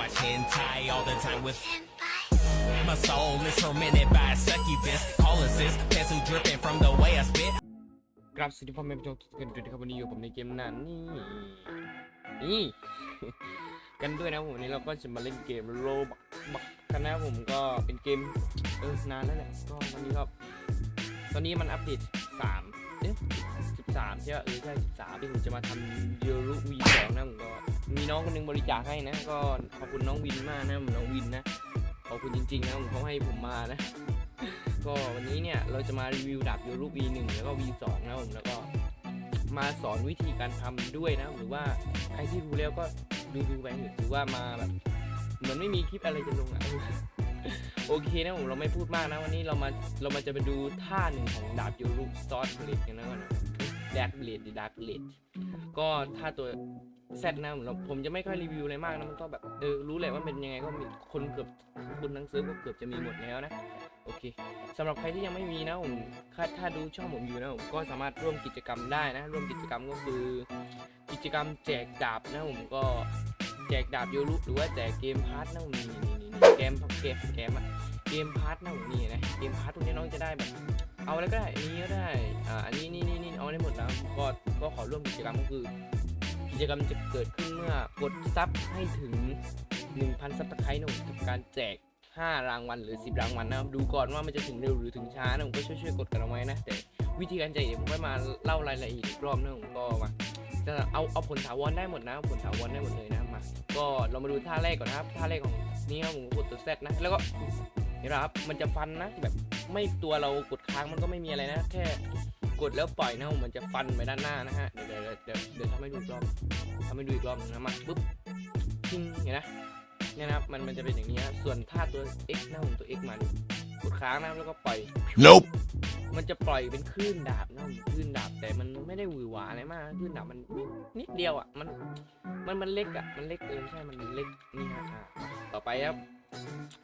watch hentai all the time with My soul is tormented by a succubus Calling sis, pencil dripping from the way I spit กราบสวัสดีพ่อแม่พี่น้องทุกคนด้วยนะครับวันนี้อยู่ผมในเกมนั้นนี่นี่กันด้วยนะผมวันนี้เราก็จะมาเล่นเกมโลบักบักกันนะผมก็เป็นเกมเออนานแล้วแหละก็วันนี้ก็ตอนนี้มันอัปเดตสามเอ๊ะสิบสามใช่ป่ะเออใช่สิบสามที่ผมจะมาทำยูรุวีสองนะผมก็ มีน้องคนหนึงบริจาคให้นะ ก็ขอบคุณน้องวินมากนะผมน้องวินนะขอบคุณจริงๆนะผมเขาให้ผมมานะ ก็วันนี้เนี่ยเราจะมารีวิวดาบยูรุ V1 แล้วก็ V2 นะผมแล้วก็มาสอนวิธีการทำด้วยนะหรือว่าใครที่รู้แล้วก็ดูดูไปหรือว่ามาแบบเหมือนไม่มีคลิปอะไรจะลงอะโอเคนะผมเราไม่พูดมากนะวันนี้เรามาเรามาจะไปดูท่าหนึ่งของดาบยูรุซอสเบลดกันนะก่อนนะดาร์กเบลดดาร์กเบลดก็ท่าตัว แซดนะผมเราผมจะไม่ค่อยรีวิวอะไรมากนะมันก็แบบเออรู้แหละว่าเป็นยังไงก็มีคนเกือบคนทั้งซิร์ฟก็เกือบจะมีหมดแล้วนะโอเคสำหรับใครที่ยังไม่มีนะผมถ้าถ้าดูช่องผมอยู่นะผมก็สามารถร่วมกิจกรรมได้นะ ร่วมกิจกรรมก็คือ กิจกรรมแจกดาบนะผมก็แจกดาบโยรุหรือว่าแจกเกมพาร์ทนะผมนี่นี่นี่นี่เกมเกมเกมอะเกมพาร์ทนะผมนี่นะเกมพาร์ทตรงนี้น้องจะได้แบบเอาอะไรก็ได้อันนี้ก็ได้อ่าอันนี้นี่นี่นี่เอาได้หมดแล้วก็ก็ขอร่วมกิจกรรมก็คือ จกรรมจะเกิดขึ้นเมื่อกดซับให้ถึง 1,000ซับสไครต์นะผมกับการแจก 5 รางวัลหรือ 10 รางวัลนะครับดูก่อนว่ามันจะถึงเร็วหรือถึงช้านะผมก็ช่วยๆกดกันเอาไว้นะ แต่วิธีการแจกเดี๋ยวผมค่อยมาเล่ารายละเอียดอีกรอบนะผมก็มาจะเอาเอาผลถาวรได้หมดนะผลถาวรได้หมดเลยนะมาก็เรามาดูท่าแรกก่อนนะครับท่าแรกของนี่ครับผมกดตัวเซตนะแล้วก็เห็นไหมครับมันจะฟันนะแบบไม่ตัวเรากดค้างมันก็ไม่มีอะไรนะแค่ กดแล้วปล่อยนะผมมันจะฟันไปด้านหน้านะฮะเดี๋ยวเดี๋ยวเดี๋ยวเดี๋ยวทำให้ดูอีกรอบทำให้ดูอีกรอบหนึงนะมาปุ๊บทิ้งเห็นนะเนี่ยนะครับมันมันจะเป็นอย่างนี้นะส่วนท่าตัว x นะผมตัว x มันกดค้างนะครับแล้วก็ปล่อย Nope มันจะปล่อยเป็นคลื่นดาบนะผมคลื่นดาบแต่มันไม่ได้หวือหวาอะไรมากนะคลื่นดาบมันนิดเดียวอะมันมันมันเล็กอะมันเล็กเออใช่มันเล็กนี่ฮะอะต่อไปครับ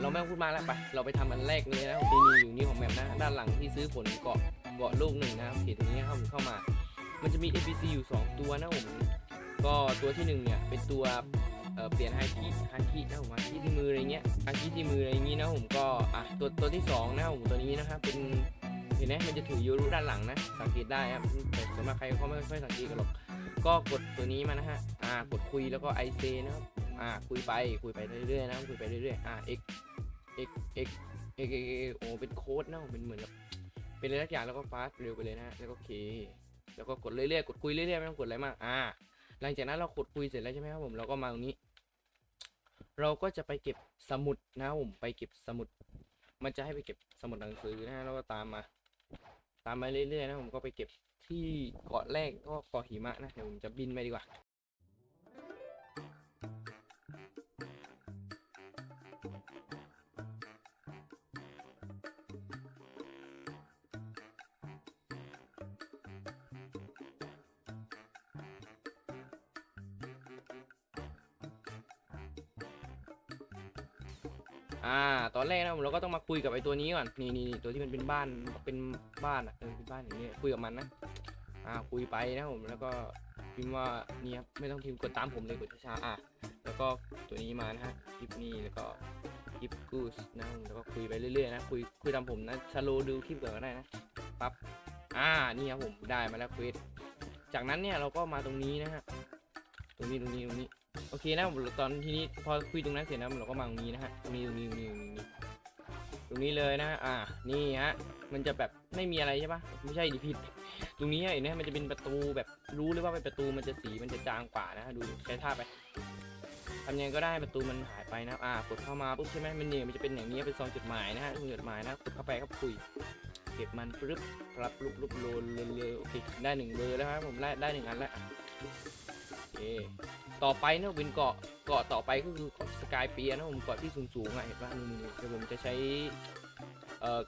เราไม่ต้องพูดมากแล้วไปเราไปทำอันแรกเลยนะผมมีอยู่นี่ของแมปนะด้านหลังที่ซื้อผลเกาะ เกาะลูกหนึ่งนะครับเขียนตรงนี้เข้าเข้ามา มันจะมี NPC อยู่ 2 ตัวนะผมก็ตัวที่หนึ่งเนี่ยเป็นตัวเเปลี่ยนฮาคิฮาคินะผมฮาคิที่มืออะไรเงี้ยฮาคิที่มืออะไรอย่างงี้นะผมก็อะตัวตัวที่สองนะผมตัวนี้นะครับเป็นเห็นไหมมันจะถือยูรุด้านหลังนะ สังเกตได้ครับแต่ส่วนมาใครเขาไม่ค่อยสังเกตกันหรอกก็กดตัวนี้มานะฮะอ่ากดคุยแล้วก็ไอเซนะครับอ่าคุยไปคุยไปเรื่อยๆนะคุยไปเรื่อยๆอ่า x x x x x x โอ้เป็นโค้ดนะเป็นเหมือนกับ เป็นอะไรสักอย่างแล้วก็ฟาสเร็วไปเลยนะแล้วก็เค แล้วก็กดเรื่อยๆกดคุยเรื่อยๆไม่ต้องกดอะไรมากอ่า หลังจากนั้นเรากดคุยเสร็จแล้วใช่ไหมครับผมเราก็มาตรงนี้ เราก็จะไปเก็บสมุดนะครับผมไปเก็บสมุด มันจะให้ไปเก็บสมุดหนังสือนะฮะแล้วก็ตามมา ตามมาเรื่อยๆนะผมก็ไปเก็บที่เกาะแรกก็เกาะหิมะนะเดี๋ยวผมจะบินไปดีกว่า อ่า ตอนแรกนะผมเราก็ต้องมาคุยกับไอ้ตัวนี้ก่อนนี่นี่นี่ตัวที่มันเป็นบ้าน เป็นบ้านอะเออเป็นบ้านอย่างนี้คุยกับมันนะ อ่า คุยไปนะผม แล้วก็พิมพ์ว่านี่ครับ ไม่ต้องพิมพ์กดตามผมเลยกดช้าอะ แล้วก็ตัวนี้มานะฮะคลิปนี้แล้วก็คลิปกูสนะแล้วก็คุยไปเรื่อยๆนะ คุย คุยตามผมนะสโลดูคลิปก่อนก็ได้นะ ปั๊บ อ่า นี่ครับผม ได้มาแล้วเควสจากนั้นเนี่ยเราก็มาตรงนี้นะฮะ ตรงนี้ ตรงนี้ ตรงนี้ โอเคนะตอนทีนี้พอคุยตรงนั้นเสร็จนะเราก็มาตรงนี้นะฮะตรงนี้ตรงนี้ตรงนี้ตรงนี้ตรงนี้เลยนะอ่า นี่ฮะ มันจะแบบไม่มีอะไรใช่ปะไม่ใช่ดิผิด ตรงนี้เห็นไหมมันจะเป็นประตูแบบรู้เลยว่าเป็นประตูมันจะสีมันจะจางกว่านะดูใช้ท่าไปทำยังไงก็ได้ประตูมันหายไปนะ อ่ากดเข้ามาปุ๊บใช่ไหมมันเนี่ยมันจะเป็นอย่างนี้เป็นซองจดหมายนะฮะจดหมายนะกดเข้าไปครับคุย เก็บมันปึ๊บรับรูปรูปโลนเลยโอเค ได้หนึ่งเบอร์แล้วครับผมได้ได้หนึ่งอันแล้วโอเค ต่อไปนะเป็นเกาะเกาะต่อไปก็คือเกาะสกายเปียนะผมเกาะที่สูงสูงๆอะเห็นป่ะนี่เดี๋ยวผมจะใช้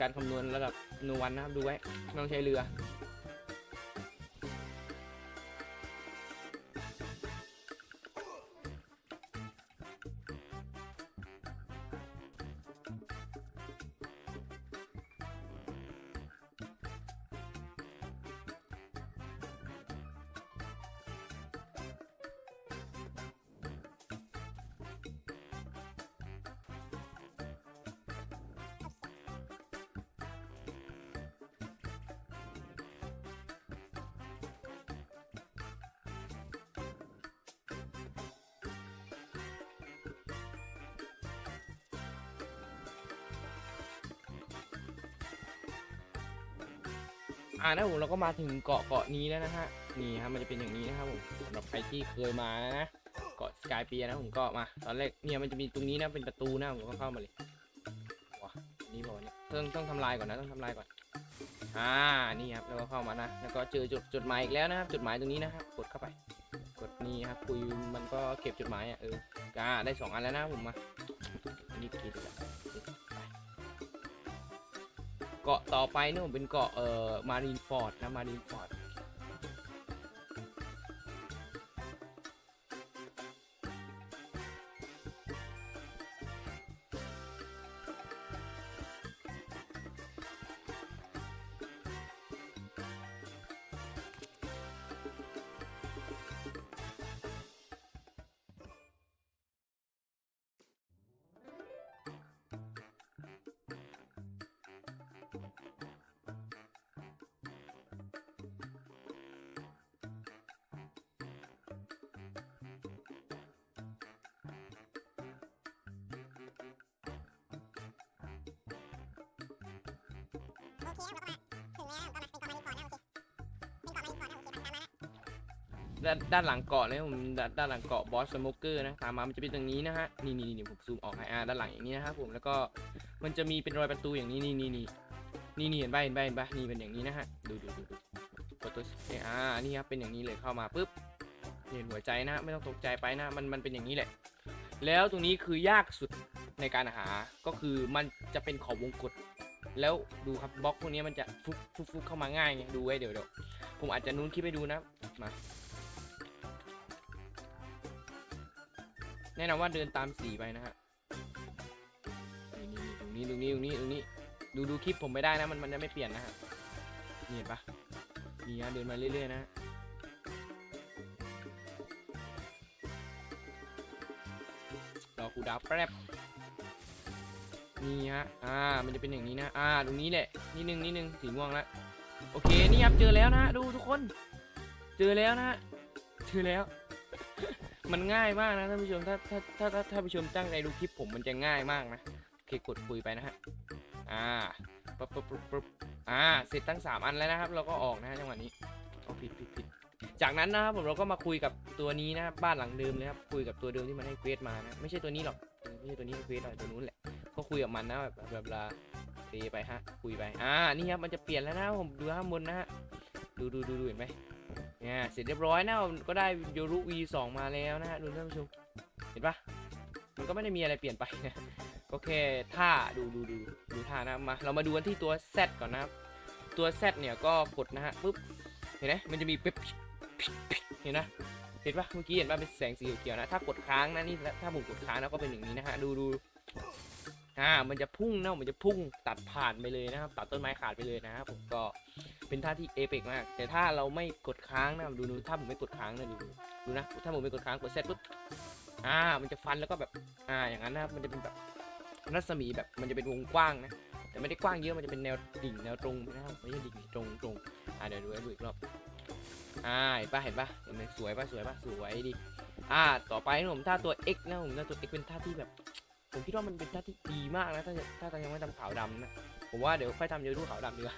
การคำนวณระดับนวันนะครับดูไว้ไม่ต้องใช้เรือ อ่านะผมเราก็มาถึงเกาะเกาะนี้แล้วนะฮะนี่ฮะมันจะเป็นอย่างนี้นะครับผมสำหรับใครที่เคยมานะเกาะสกายเปียนะผมก็มาตอนแรกเนี่ยมันจะมีตรงนี้นะเป็นประตูนะผมก็เข้ามาเลยว้านี่บอกเนี่ยต้องต้องทำลายก่อนนะต้องทำลายก่อนอ่านี่ครับแล้วก็เข้ามานะแล้วก็เจอจุดจดหมายอีกแล้วนะครับจดหมายตรงนี้นะครับกดเข้าไป กดนี่ครับคุยมันก็เก็บจดหมายอะเอออ่าได้สองอันแล้วนะผมมาอันนี้กี่ดีกว่า เกาะต่อไปเนี่ยผมเป็นเกาะเอ่อมารีนฟอร์ดนะมารีนฟอร์ด ด้านด้านหลังเกาะเลยผมด้านด้านหลังเกาะบอสสโมเกอร์นะตามมามันจะเป็นตรงนี้นะฮะนี่นี่นี่ผมซูมออกให้อ่าด้านหลังอย่างนี้นะครับผมแล้วก็มันจะมีเป็นรอยประตูอย่างนี้นี่นี่นี่นี่นี่เห็นป่ะเห็นป่ะเห็นป่ะนี่เป็นอย่างนี้นะฮะดูดูดูดูกดตัวเนี่ยอ่านี่ครับเป็นอย่างนี้เลยเข้ามาปุ๊บเห็นหัวใจนะไม่ต้องตกใจไปนะมันมันเป็นอย่างนี้แหละ แล้วตรงนี้คือยากสุดในการหาก็คือมันจะเป็นขอบวงกต แล้วดูครับบล็อกพวกนี้มันจะฟุบฟุบฟุบเข้ามาง่ายไงดูไว้เดี๋ยวเดี๋ยวผมอาจจะนู้นคลิปให้ดูนะมาแน่นอนว่าเดินตามสีไปนะฮะนี่นี่ตรงนี้ตรงนี้ตรงนี้ตรงนี้ดูดูคลิปผมไม่ได้นะมันมันจะไม่เปลี่ยนนะฮะเห็นปะนี่ฮะเดินมาเรื่อยๆนะรอคูดาวแป๊บ นี่ฮะ อ่า มันจะเป็นอย่างนี้นะ อ่า ตรงนี้แหละ นิดนึงนิดนึงสีม่วงละ โอเค นี่ครับ เจอแล้วนะดูทุกคน เจอแล้วนะเจอแล้ว มันง่ายมากนะท่านผู้ชม ถ้าถ้าถ้าถ้าท่านผู้ชมตั้งใจดูคลิปผมมันจะง่ายมากนะ โอเค กดคุยไปนะฮะ อ่าปุ๊บปุ๊บปุ๊บปุ๊บอ่า เสร็จทั้งสามอันแล้วนะครับ เราก็ออกนะฮะจังหวะนี้เอาผิดผิดผิดจากนั้นนะครับผมเราก็มาคุยกับตัวนี้นะครับบ้านหลังเดิมเลยครับคุยกับตัวเดิมที่มันให้เควสมานะไม่ใช่ตัวนี้หรอกไม่ใช่ตัวนี้เควสหรอกตัวนู้นแหละ ก็คุยกับมันนะแบบแบบเวลาเทไปฮะ คุยไป อ่า นี่ครับ มันจะเปลี่ยนแล้วนะ ผมดูข้างบนนะฮะ ดูดูดูดูเห็นไหมเนี่ยเสร็จเรียบร้อยนะผมก็ได้โยรุ V2 มาแล้วนะฮะ ดูท่านผู้ชม เห็นปะมันก็ไม่ได้มีอะไรเปลี่ยนไปนะก็แค่ท่าดูดูดูดูท่านะ มา เรามาดูกันที่ตัว Z ก่อนนะครับ ตัว Z เนี่ยก็กดนะฮะปุ๊บ เห็นไหมมันจะมีปิ๊บเห็นนะเห็นปะเมื่อกี้เห็นปะเป็นแสงสีเขียวนะ ถ้ากดค้างนะนี่ถ้าผมกดค้างนะก็เป็นอย่างนี้นะฮะ ดูดู อ่ามันจะพุ่งนะมันจะพุ่งตัดผ่านไปเลยนะครับ ตัดต้นไม้ขาดไปเลยนะครับผมก็เป็นท่าที่เอเปกมาก แต่ถ้าเราไม่กดค้างนะดูดูถ้าผมไม่กดค้างนะดูดูนะถ้าผมไม่กดค้างกดเซตปุ๊บอ่ามันจะฟันแล้วก็แบบอ่าอย่างนั้นนะครับมันจะเป็นแบบรัศมีแบบมันจะเป็นวงกว้างนะแต่ไม่ได้กว้างเยอะมันจะเป็นแนวดิ่งแนวตรงนะครับไม่ใช่ดิ่งตรงตรงอ่าเดี๋ยวดูให้ดูอีกรอบอ่าเห็นปะเห็นปะเห็นไหมสวยปะสวยปะสวยดิอ่าต่อไปนะผมท่าตัว X นะผมท่าตัว X เป็นท่าที่แบบ ผมคิดว่ามันเป็นท่าที่ดีมากนะถ้าถ้ายังไม่ทำขาวดำนะผมว่าเดี๋ยวค่อยทำยูรูขาวดำดีกว่า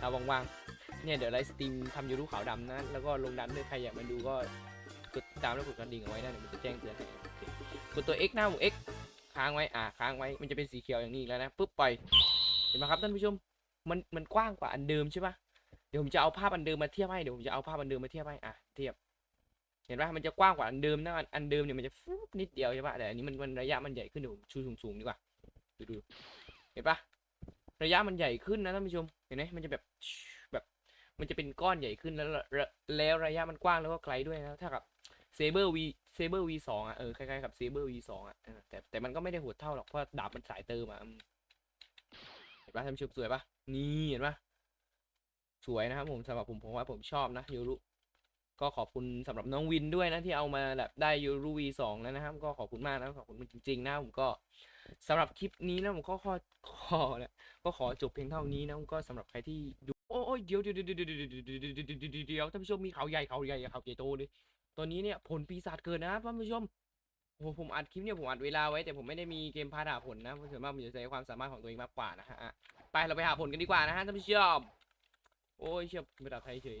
เอาว่างๆเนี่ยเดี๋ยวไลฟ์สตรีมทำยูทูขาวดำนะแล้วก็ลงดันด้วยใครอยากมาดูก็กดติดตามแล้วกดกระดิ่งเอาไว้ได้เดี๋ยวมันจะแจ้งเตือนให้กดตัว X หน้าหมู X ค้างไว้อ่าค้างไว้มันจะเป็นสีเขียวอย่างนี้แล้วนะปุ๊บปล่อยเห็นไหมครับท่านผู้ชมมันมันกว้างกว่าอันเดิมใช่ปะเดี๋ยวผมจะเอาภาพอันเดิมมาเทียบให้เดี๋ยวผมจะเอาภาพอันเดิมมาเทียบให้อะเทียบ เห็นปะมันจะกว้างกว่าอันเดิมนะอันเดิมเนี่ยมันจะฟุบนิดเดียวใช่ปะแต่อันนี้มันมันระยะมันใหญ่ขึ้นเดี๋ยวชูสูงๆดีกว่าดูดูเห็นปะระยะมันใหญ่ขึ้นนะท่านผู้ชมเห็นไหมมันจะแบบแบบมันจะเป็นก้อนใหญ่ขึ้นแล้วแล้วระยะมันกว้างแล้วก็ไกลด้วยนะถ้ากับเซเบอร์วีเซเบอร์วีสองอะเออคล้ายๆกับเซเบอร์วีสองอะแต่แต่มันก็ไม่ได้โหดเท่าหรอกเพราะดาบมันสายเติมอะเห็นปะท่านผู้ชมสวยปะนี่เห็นปะสวยนะครับผมสำหรับผมผมว่าผมชอบนะยูรุ ก็ขอบคุณสำหรับน้องวินด้วยนะที่เอามาแบบได้ยูรูวีสองแล้วนะครับ ก็ขอบคุณมากนะขอบคุณจริง ๆ นะผมก็สำหรับคลิปนี้นะผมก็ขอขอนะก็ขอจบเพียงเท่านี้นะก็สำหรับใครที่ดูโอ้ยเดี๋ยวเดี๋ยวเดี๋ยวเดี๋ยวเดี๋ยวเดี๋ยวเดี๋ยวท่านผู้ชมมีเขาใหญ่เขาใหญ่เขาใหญ่โตเลยตอนนี้เนี่ยผลปีศาจเกิดนะท่านผู้ชมโอ้ผมอัดคลิปเนี่ยผมอัดเวลาไว้แต่ผมไม่ได้มีเกมพาดาผลนะส่วนมากผมจะใช้ความสามารถของตัวเองมากกว่านะฮะไปเราไปหาผลกันดีกว่านะฮะท่านผู้ชมโอ้ยเชื่อภาษาไครเฉย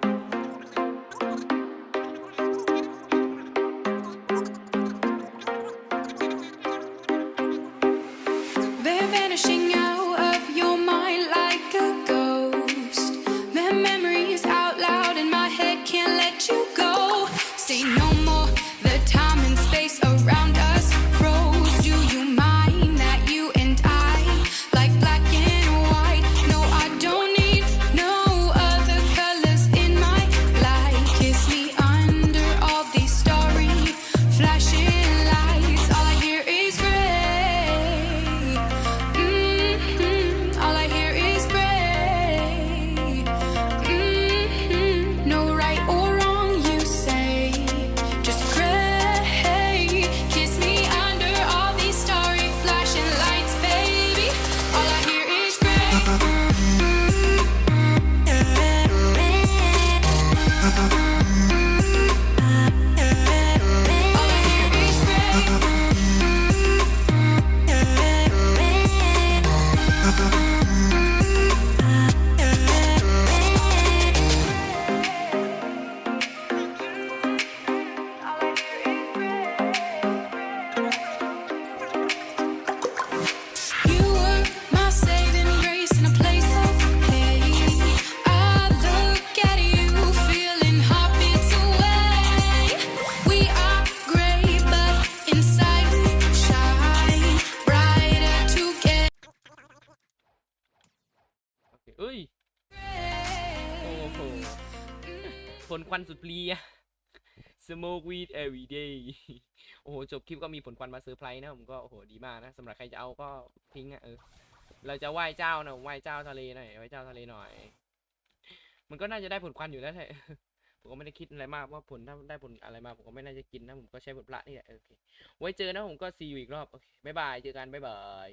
เลีย smoke weed every day โอ้โห จบคลิปก็มีผลควันมาเซอร์ไพรส์นะผมก็ โอ้โห ดีมากนะสำหรับใครจะเอาก็ทิ้งอะเออ เราจะไหว้เจ้านะไหว้เจ้าทะเลหน่อย ไหว้เจ้าทะเลหน่อย มันก็น่าจะได้ผลควันอยู่แล้วแหละผมก็ไม่ได้คิดอะไรมากว่าผลถ้าได้ผลอะไรมาผมก็ไม่น่าจะกินนะผมก็ใช้ผลพระนี่แหละโอเคไว้เจอนะผมก็ซีอยู่อีกรอบโอเคบ๊ายบายเจอกันบ๊ายบาย